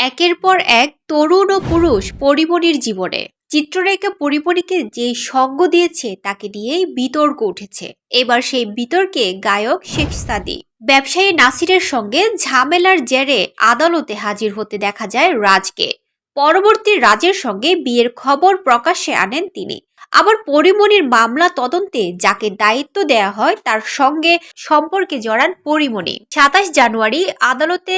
একের পর এক তরুণ ও পুরুষ পরিমণির জীবনে। চিত্ররেখা পরিমণিকে যে সঙ্গ দিয়েছে, তাকে নিয়েই বিতর্ক উঠেছে। এবার সেই বিতর্কে গায়ক শেখ সাদি। ব্যবসায়ী নাসিরের সঙ্গে ঝামেলার জেরে আদালতে হাজির হতে দেখা যায় রাজকে। পরবর্তী রাজের সঙ্গে বিয়ের খবর প্রকাশ্যে আনেন তিনি। আবার পরিমণির মামলা তদন্তে যাকে দায়িত্ব দেয়া হয় তার সঙ্গে সম্পর্কে জড়ান পরিমণি। সাতাশ জানুয়ারি আদালতে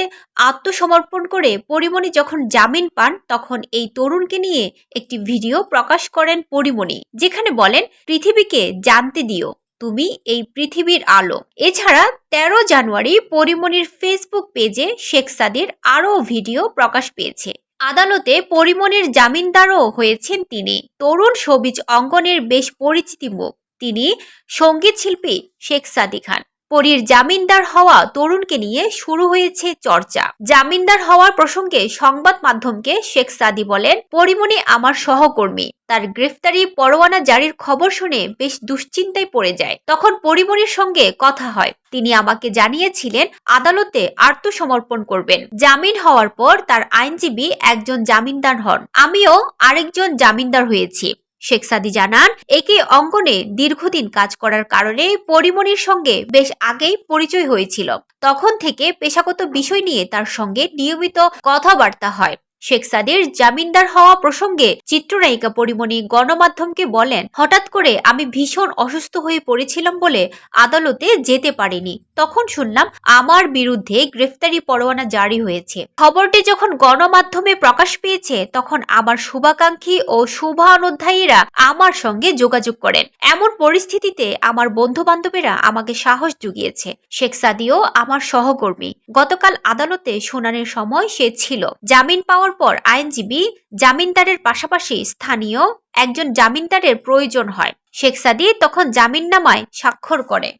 আত্মসমর্পণ করে পরিমণি যখন জামিন পান তখন এই তরুণকে নিয়ে একটি ভিডিও প্রকাশ করেন পরিমণি, যেখানে বলেন, পৃথিবীকে জানতে দিও, তুমি এই পৃথিবীর আলো। এছাড়া তেরো জানুয়ারি পরিমণির ফেসবুক পেজে শেখ সাদির আরও ভিডিও প্রকাশ পেয়েছে। আদালতে পরিমণির জামিনদারও হয়েছেন তিনি। তরুণ সবিজ অঙ্গনের বেশ পরিচিতি মুখ। তিনি সংগীত শিল্পী শেখ সাদি খান। পরীর জামিনদার হওয়া তরুণকে নিয়ে শুরু হয়েছে চর্চা। জামিনদার হওয়ার প্রসঙ্গে সংবাদ মাধ্যমকে শেখ সাদি বলেন, পরিমণি আমার সহকর্মী। তার গ্রেফতারি পরোয়ানা জারির খবর শুনে বেশ দুশ্চিন্তায় পড়ে যায়। তখন পরিমণির সঙ্গে কথা হয়। তিনি আমাকে জানিয়েছিলেন, আদালতে আত্মসমর্পণ করবেন। জামিন হওয়ার পর তার আইনজীবী একজন জামিনদার হন। আমিও আরেকজন জামিনদার হয়েছি। শেখ সাদি জানান, একে অঙ্গনে দীর্ঘদিন কাজ করার কারণে পরিমণির সঙ্গে বেশ আগেই পরিচয় হয়েছিল। তখন থেকে পেশাগত বিষয় নিয়ে তার সঙ্গে নিয়মিত কথাবার্তা হয়। শেখ সাদির জামিনদার হওয়া প্রসঙ্গে চিত্রনায়িকা পরিমণি গণমাধ্যমকে বলেন, হঠাৎ করে আমি ভীষণ অসুস্থ হয়ে পড়েছিলাম বলে আদালতে যেতে পারিনি। তখন শুনলাম আমার বিরুদ্ধে গ্রেফতারি পরোয়ানা জারি হয়েছে। খবরটি যখন গণমাধ্যমে প্রকাশ পেয়েছে, তখন আমার শুভাকাঙ্ক্ষী ও শুভানুধ্যায়ীরা আমার সঙ্গে যোগাযোগ করেন। এমন পরিস্থিতিতে আমার বন্ধু বান্ধবেরা আমাকে সাহস জুগিয়েছে। শেখ সাদিও আমার সহকর্মী। গতকাল আদালতে শুনানির সময় সে ছিল। জামিন পাওয়ার পর আইনজীবী জামিনদারের পাশাপাশি স্থানীয় একজন জামিনদারের প্রয়োজন হয়। শেখ সাদি তখন জামিননামায় স্বাক্ষর করে।